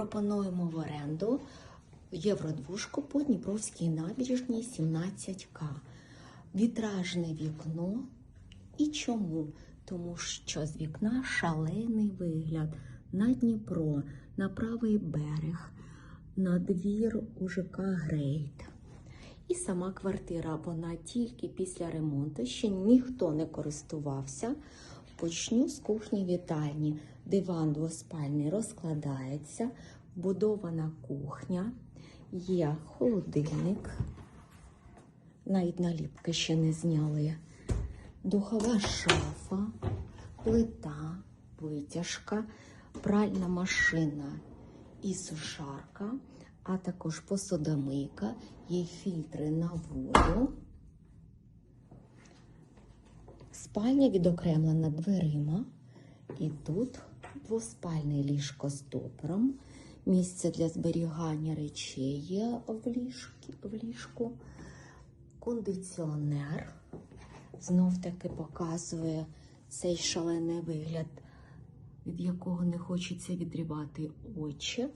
Пропонуємо в оренду євродвушку по Дніпровській набережній 17К. Вітражне вікно. І чому? Тому що з вікна шалений вигляд на Дніпро, на правий берег, на двір у ЖК Грейт. І сама квартира, вона тільки після ремонту, ще ніхто не користувався. Почну з кухні вітальні. Диван двоспальний розкладається, вбудована кухня, є холодильник, навіть наліпки ще не зняли, духова шафа, плита, витяжка, пральна машина і сушарка, а також посудомийка, є фільтри на воду. Спальня відокремлена дверима. І тут двоспальне ліжко з топором. Місце для зберігання речей є в, ліжкі, в ліжку. Кондиціонер. Знов таки показує цей шалений вигляд, від якого не хочеться відривати очі.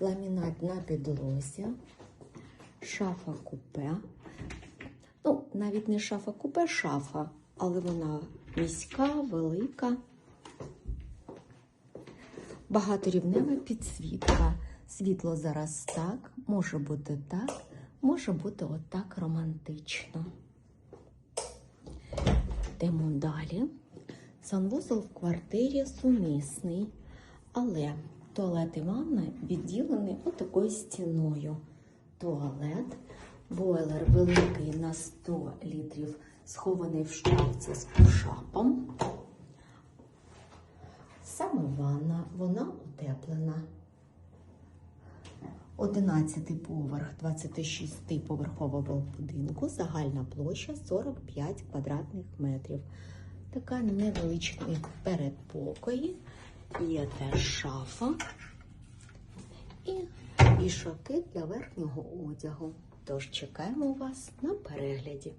Ламінат на підлозі, шафа купе. Навіть не шафа купе, шафа, але вона міська, велика. Багаторівнева підсвітка. Світло зараз так, може бути так, може бути отак романтично. Йдемо далі. Санвузол в квартирі сумісний, але туалет і ванна відділені отакою стіною. Туалет, бойлер великий на 100 літрів, схований в шкафці з пушапом. Саме ванна, вона утеплена. 11 поверх 26-поверхового будинку, загальна площа 45 квадратних метрів. Така невеличкий передпокої, є теж шафа і вішаки для верхнього одягу. Тож чекаємо вас на перегляді.